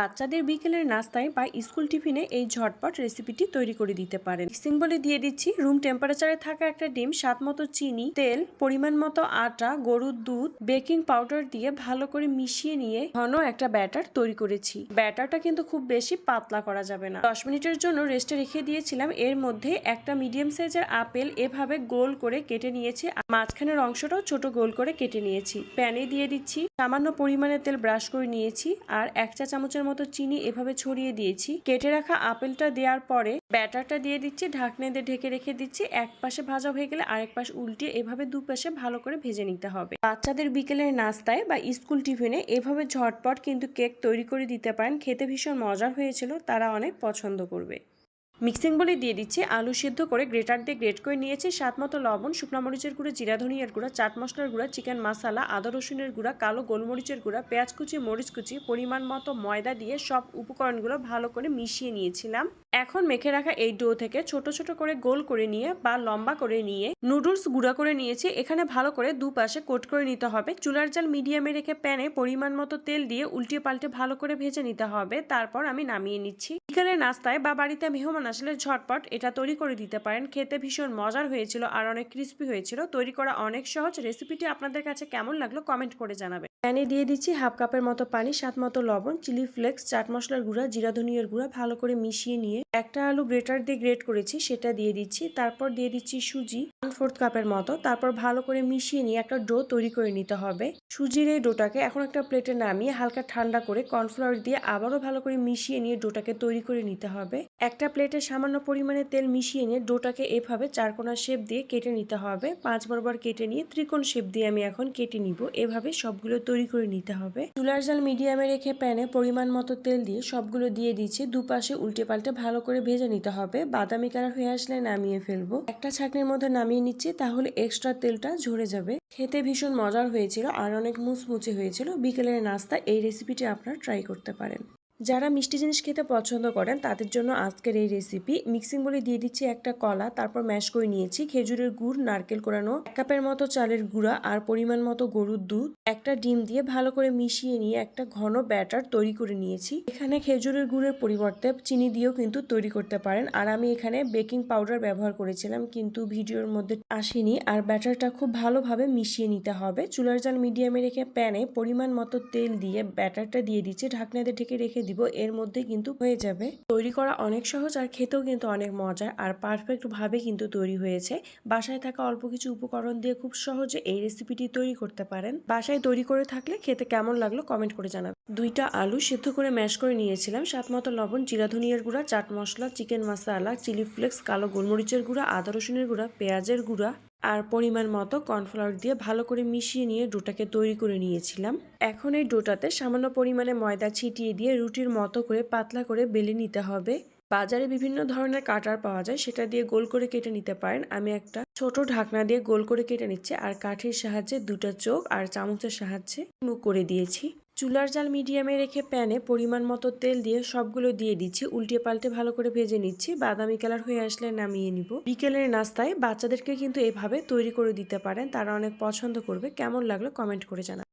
বাচ্চাদের বিকেলের নাস্তায় বা স্কুল টিফিনে এই ঝটপট রেসিপিটি তৈরি করে দিতে পারেন। মিক্সিং বলে দিয়ে দিচ্ছি, রুম টেম্পারেচারে থাকা একটা ডিম, স্বাদ মতো চিনি, তেল, পরিমাণ মতো আটা, গরুর দুধ বেকিং পাউডার দিয়ে ভালো করে মিশিয়ে নিয়ে ঘন একটা ব্যাটার তৈরি করেছি। ব্যাটারটা কিন্তু খুব বেশি পাতলা করা যাবে না। দশ মিনিটের জন্য রেস্টে রেখে দিয়েছিলাম। এর মধ্যে একটা মিডিয়াম সাইজের আপেল এভাবে গোল করে কেটে নিয়েছি। মাঝখানের অংশটাও ছোট গোল করে কেটে নিয়েছি। প্যানে দিয়ে দিচ্ছি সামান্য পরিমাণে তেল ব্রাশ করে নিয়েছি আর এক চা চামচের মতো চিনি এভাবে ছড়িয়ে দিয়েছি। কেটে রাখা আপেলটা দেওয়ার পরে ব্যাটারটা দিয়ে দিচ্ছি, ঢাকনা দিয়ে ঢেকে রেখে দিচ্ছি। এক পাশে ভাজা হয়ে গেলে আরেক পাশ উল্টিয়ে এভাবে দুপাশে ভালো করে ভেজে নিতে হবে। বাচ্চাদের বিকেলের নাস্তায় বা স্কুল টিফিনে এভাবে ঝটপট কিন্তু কেক তৈরি করে দিতে পারেন। খেতে ভীষণ মজার হয়েছিল, তারা অনেক পছন্দ করবে। মিক্সিং বলে দিয়ে দিচ্ছি, আলু সিদ্ধ করে গ্রেটার দিয়ে গ্রেট করে নিয়েছি, স্বাদ মতো লবণ, শুকনো মরিচের গুঁড়ো, জিরা ধনিয়ার গুঁড়া, চাট মশলার গুঁড়া, চিকেন মশলা আদা রসুনের গুঁড়া, কালো গোলমরিচের গুঁড়া, পেঁয়াজ কুচি, মরিচ কুচি, পরিমাণ মতো ময়দা দিয়ে সব উপকরণগুলো ভালো করে মিশিয়ে নিয়েছিলাম। এখন মেখে রাখা এই ডো থেকে ছোট ছোট করে গোল করে নিয়ে বা লম্বা করে নিয়ে নুডলস গুঁড়া করে নিয়েছি, এখানে ভালো করে দুপাশে কোট করে নিতে হবে। চুলার জাল মিডিয়ামে রেখে প্যানে পরিমাণ মতো তেল দিয়ে উল্টিয়ে পাল্টে ভালো করে ভেজে নিতে হবে। তারপর আমি নামিয়ে নিচ্ছি। বিকালের নাস্তায় বা বাড়িতে মেহমান আসলে ঝটপট এটা তৈরি করে দিতে পারেন। খেতে ভীষণ মজার হয়েছিল আর অনেক ক্রিস্পি হয়েছিল। তৈরি করা অনেক সহজ। রেসিপিটি আপনাদের কাছে কেমন লাগল কমেন্ট করে জানাবে প্যানে দিয়ে দিচ্ছি হাফ কাপের মতো পানি, স্বাদ মতো লবণ চিলি ফ্লেক্স চাট মশলার গুঁড়া, জিরা ধনিয়ার গুঁড়া ভালো করে মিশিয়ে নিয়ে একটা আলু গ্রেটার দিয়ে গ্রেট করেছি, সেটা দিয়ে দিচ্ছি। তারপর দিয়ে দিচ্ছি সুজি ওয়ান ফোর্থ কাপের মতো। তারপর ভালো করে মিশিয়ে নিয়ে একটা ডো তৈরি করে নিতে হবে। সুজির এই ডোটাকে এখন একটা প্লেটে নামিয়ে হালকা ঠান্ডা করে কর্নফ্লাওয়ার দিয়ে আবারও ভালো করে মিশিয়ে নিয়ে ডোটাকে তৈরি করে নিতে হবে। একটা প্লেটে সামান্য পরিমাণে তেল মিশিয়ে নিয়ে ডোটাকে এভাবে চারকোনা শেপ দিয়ে কেটে নিতে হবে। পাঁচ বরাবর কেটে নিয়ে ত্রিকোণ শেপ দিয়ে আমি এখন কেটে নিব। এভাবে সবগুলো তৈরি করে নিতে হবে। চুলার জাল মিডিয়ামে রেখে প্যানে পরিমাণ মতো তেল দিয়ে সবগুলো দিয়ে দিচ্ছে। দুপাশে উল্টে পাল্টে ভালো করে ভেজে নিতে হবে। বাদামি কালার হয়ে আসলে নামিয়ে ফেলব। একটা ছাকনির মধ্যে নামিয়ে নিচ্ছি, তাহলে এক্সট্রা তেলটা ঝরে যাবে। খেতে ভীষণ মজার হয়েছিল। আর অনেক মুচমুচে হয়েছিল। বিকেলের নাস্তা এই রেসিপিটি আপনারা ট্রাই করতে পারেন। যারা মিষ্টি জিনিস খেতে পছন্দ করেন, তাদের জন্য আজকের এই রেসিপি মিক্সিং বলে দিয়ে দিচ্ছি একটা কলা, তারপর ম্যাশ করে নিয়েছি। খেজুরের গুড়, নারকেল কোরানো, এক কাপের মতো চালের গুঁড়া আর পরিমাণ মতো গরুর দুধ, একটা ডিম দিয়ে ভালো করে মিশিয়ে নিয়ে একটা ঘন ব্যাটার তৈরি করে নিয়েছি। এখানে খেজুরের গুড়ের পরিবর্তে চিনি দিয়েও কিন্তু তৈরি করতে পারেন। আর আমি এখানে বেকিং পাউডার ব্যবহার করেছিলাম, কিন্তু ভিডিওর মধ্যে আসেনি। আর ব্যাটারটা খুব ভালোভাবে মিশিয়ে নিতে হবে। চুলার জাল মিডিয়ামে রেখে প্যানে পরিমাণ মতো তেল দিয়ে ব্যাটারটা দিয়ে দিচ্ছি। ঢাকনা দিয়ে ঢেকে রেখে দিব, এর মধ্যে কিন্তু হয়ে যাবে। তৈরি করা অনেক সহজ আর খেতেও কিন্তু অনেক মজার আর পারফেক্ট ভাবে কিন্তু তৈরি হয়েছে। বাসায় থাকা অল্প কিছু উপকরণ দিয়ে খুব সহজে এই রেসিপিটি তৈরি করতে পারেন। বাসায় তৈরি করে থাকলে খেতে কেমন লাগল কমেন্ট করে জানাবেন। দুইটা আলু সিদ্ধ করে ম্যাশ করে নিয়েছিলাম। সাত মতো লবণ, জিরা, ধনিয়ার গুঁড়া, চাট মশলা চিকেন মশলা চিলি ফ্লেক্স কালো গোলমরিচের গুঁড়া, আদা রসুনের গুঁড়া, পেঁয়াজের গুঁড়া। আর পরিমাণ মতো কর্নফ্লাওয়ার দিয়ে ভালো করে মিশিয়ে নিয়ে ডোটাকে তৈরি করে নিয়েছিলাম। এখন এই ডোটাতে সামান্য পরিমাণে ময়দা ছিটিয়ে দিয়ে রুটির মতো করে পাতলা করে বেলে নিতে হবে। বাজারে বিভিন্ন ধরনের কাটার পাওয়া যায়, সেটা দিয়ে গোল করে কেটে নিতে পারেন। আমি একটা ছোট ঢাকনা দিয়ে গোল করে কেটে নিচ্ছি, আর কাঠির সাহায্যে দুটা চোখ আর চামচের সাহায্যে মুখ করে দিয়েছি। চুলার জাল মিডিয়ামে রেখে প্যানে পরিমাণ মতো তেল দিয়ে সবগুলো দিয়ে দিচ্ছি। উল্টে পাল্টে ভালো করে ভেজে নিচ্ছি। বাদামি কালার হয়ে আসলে নামিয়ে নিব। বিকেলের নাস্তায় বাচ্চাদেরকে কিন্তু এভাবে তৈরি করে দিতে পারেন। তারা অনেক পছন্দ করবে। কেমন লাগল কমেন্ট করে জানা